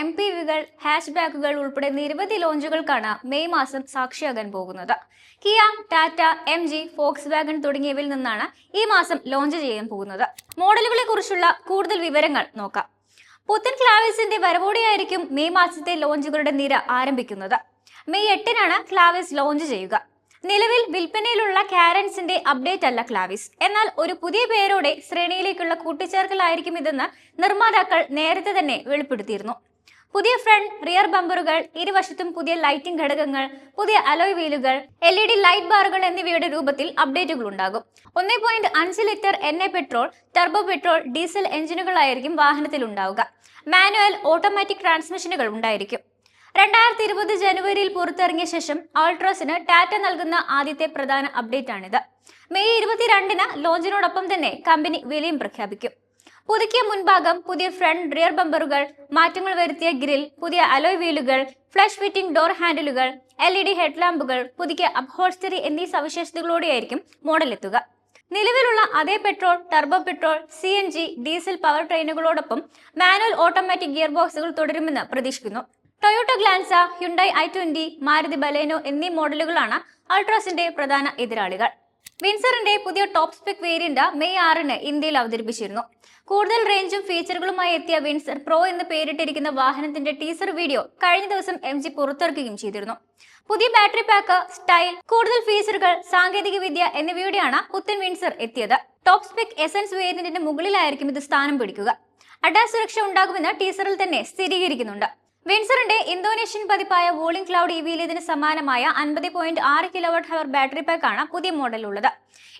M P വികൾ hatch ബാക്കുകൾ ഉൾപ്പെടെ നിരവധി ലോഞ്ചുകൾക്കാണ് മെയ് മാസം സാക്ഷിയാകാൻ പോകുന്നത്. Kia Tata M G Volkswagen തുടങ്ങിയവയിൽ നിന്നാണ് ഈ മാസം ലോഞ്ച് ചെയ്യാൻ പോകുന്നത്. മോഡലുകളെ കുറിച്ചുള്ള കൂടുതൽ വിവരങ്ങൾ നോക്കാം. പുത്തൻ ക്ലാവിസിന്റെ വരവോടെയായിരിക്കും മെയ് മാസത്തെ ലോഞ്ചുകളുടെ നിര ആരംഭിക്കുന്നത്. മെയ് എട്ടിനാണ് ക്ലാവിസ് ലോഞ്ച് ചെയ്യുക. നിലവിൽ വിൽപ്പനയിലുള്ള കാരൻസിന്റെ അപ്ഡേറ്റ് അല്ല ക്ലാവിസ്. എന്നാൽ ഒരു പുതിയ പേരോടെ ശ്രേണിയിലേക്കുള്ള കൂട്ടിച്ചേർക്കലായിരിക്കും ഇതെന്ന് നിർമ്മാതാക്കൾ നേരത്തെ തന്നെ വെളിപ്പെടുത്തിയിരുന്നു. പുതിയ ഫ്രണ്ട് റിയർ ബമ്പറുകൾ ഇരുവശത്തും പുതിയ ലൈറ്റിംഗ് ഘടകങ്ങൾ പുതിയ അലോയ് വീലുകൾ എൽ ഇ ഡി ലൈറ്റ് ബാറുകൾ എന്നിവയുടെ രൂപത്തിൽ അപ്ഡേറ്റുകൾ ഉണ്ടാകും. ഒന്നേ പോയിന്റ് അഞ്ച് ലിറ്റർ എണ്ണ പെട്രോൾ ടർബോ പെട്രോൾ ഡീസൽ എഞ്ചിനുകളായിരിക്കും വാഹനത്തിൽ ഉണ്ടാവുക മാനുവൽ ഓട്ടോമാറ്റിക് ട്രാൻസ്മിഷനുകൾ ഉണ്ടായിരിക്കും. രണ്ടായിരത്തി ഇരുപത് ജനുവരിയിൽ പുറത്തിറങ്ങിയ ശേഷം ആൾട്രോസിന് ടാറ്റ നൽകുന്ന ആദ്യത്തെ പ്രധാന അപ്ഡേറ്റ് ആണിത് മെയ് ഇരുപത്തിരണ്ടിന് ലോഞ്ചിനോടൊപ്പം തന്നെ കമ്പനി വിലയും പ്രഖ്യാപിക്കും. പുതുക്കിയ മുൻഭാഗം പുതിയ ഫ്രണ്ട് റിയർ ബമ്പറുകൾ മാറ്റങ്ങൾ വരുത്തിയ ഗ്രിൽ പുതിയ അലോയ് വീലുകൾ ഫ്ലഷ് ഫിറ്റിംഗ് ഡോർ ഹാൻഡിലുകൾ എൽ ഇ ഡി ഹെഡ്ലാമ്പുകൾ പുതുക്കിയ അപ്ഹോൾസ്റ്ററി എന്നീ സവിശേഷതകളോടെയായിരിക്കും മോഡൽ എത്തുക. നിലവിലുള്ള അതേ petrol turbo petrol C N G diesel power ട്രെയിനുകളോടൊപ്പം manual automatic gear ബോക്സുകൾ തുടരുമെന്ന് പ്രതീക്ഷിക്കുന്നു. Toyota Glanza Hyundai I twenty Maruti Baleno എന്നീ മോഡലുകളാണ് അൾട്രാസിന്റെ പ്രധാന എതിരാളികൾ. വിൻസറിന്റെ പുതിയ ടോപ്പ് സ്പെക് വേരിയന്റ് മെയ് ആറിന് ഇന്ത്യയിൽ അവതരിപ്പിച്ചിരുന്നു. കൂടുതൽ റേഞ്ചും ഫീച്ചറുകളുമായി എത്തിയ വിൻസർ പ്രോ എന്ന് പേരിട്ടിരിക്കുന്ന വാഹനത്തിന്റെ ടീസർ വീഡിയോ കഴിഞ്ഞ ദിവസം എം ജി പുറത്തിറക്കുകയും ചെയ്തിരുന്നു. പുതിയ ബാറ്ററി പാക്ക് സ്റ്റൈൽ കൂടുതൽ ഫീച്ചറുകൾ സാങ്കേതിക വിദ്യ എന്നിവയുടെയാണ് പുത്തൻ വിൻസർ എത്തിയത്. ടോപ്പ് സ്പെക് എസൻസ് വേരിയന്റിന്റെ മുകളിലായിരിക്കും ഇത് സ്ഥാനം പിടിക്കുക. അഡാ സുരക്ഷ ഉണ്ടാകുമെന്ന് ടീസറിൽ തന്നെ സ്ഥിരീകരിക്കുന്നുണ്ട്. വിൻസറിന്റെ ഇന്തോനേഷ്യൻ പതിപ്പായ വോളിംഗ് ക്ലൗഡ് ഇവിയിൽ ഇതിന് സമാനമായ അൻപത് പോയിന്റ് ആറ് കിലോവാട്ട് ഹവർ ബാറ്ററി പാക്കാണ് പുതിയ മോഡലുള്ളത്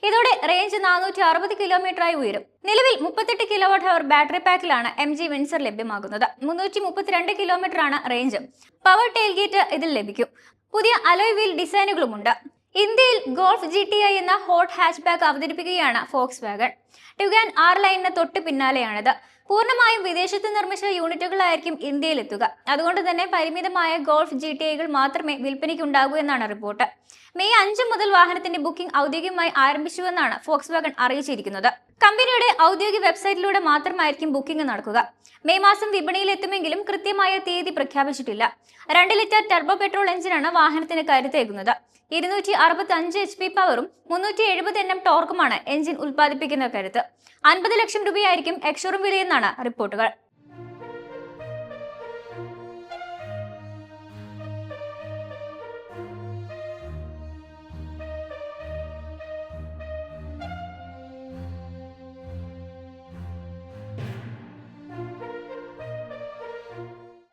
ഇതോടെ റേഞ്ച് നാനൂറ്റി അറുപത് കിലോമീറ്ററായി ഉയരും. നിലവിൽ മുപ്പത്തെട്ട് കിലോവാട്ട് ഹവർ ബാറ്ററി പാക്കിലാണ് എം ജി വിൻസർ ലഭ്യമാകുന്നത്. മുന്നൂറ്റി മുപ്പത്തിരണ്ട് കിലോമീറ്റർ ആണ് റേഞ്ച് പവർ ടെയിൽഗേറ്റ് ഇതിൽ ലഭിക്കും. പുതിയ അലോയ് വീൽ ഡിസൈനുകളുമുണ്ട് ഇന്ത്യയിൽ ഗോൾഫ് ജി ടി ഐ എന്ന ഹോട്ട് ഹാച്ച് ബാക്ക് അവതരിപ്പിക്കുകയാണ് ഫോക്സ് വാഗൺ ട്യുഗാൻ ആർ ലൈനിന് തൊട്ട് പിന്നാലെയാണിത്. പൂർണമായും വിദേശത്ത് നിർമ്മിച്ച യൂണിറ്റുകളായിരിക്കും ഇന്ത്യയിൽ എത്തുക അതുകൊണ്ട് തന്നെ പരിമിതമായ ഗോൾഫ് ജി ടി ഐകൾ മാത്രമേ വിൽപ്പനയ്ക്ക് ഉണ്ടാകൂ എന്നാണ് റിപ്പോർട്ട്. മെയ് അഞ്ച് മുതൽ വാഹനത്തിന്റെ ബുക്കിംഗ് ഔദ്യോഗികമായി ആരംഭിച്ചുവെന്നാണ് ഫോക്സ് വാഗൺ അറിയിച്ചിരിക്കുന്നത്. കമ്പനിയുടെ ഔദ്യോഗിക വെബ്സൈറ്റിലൂടെ മാത്രമായിരിക്കും ബുക്കിംഗ് നടക്കുക. മെയ് മാസം വിപണിയിൽ എത്തുമെങ്കിലും കൃത്യമായ തീയതി പ്രഖ്യാപിച്ചിട്ടില്ല. രണ്ട് ലിറ്റർ ടെർബോ പെട്രോൾ എഞ്ചിനാണ് വാഹനത്തിന് കരുത്തേകുന്നത് ഇരുന്നൂറ്റി അറുപത്തി അഞ്ച് എച്ച് പി പവറും മുന്നൂറ്റി എഴുപത് എൻ എം ടോർക്കുമാണ് എഞ്ചിൻ ഉൽപ്പാദിപ്പിക്കുന്ന കരുത്ത്. അൻപത് ലക്ഷം രൂപയായിരിക്കും എക്സോറും വിലയെന്നാണ് റിപ്പോർട്ടുകൾ.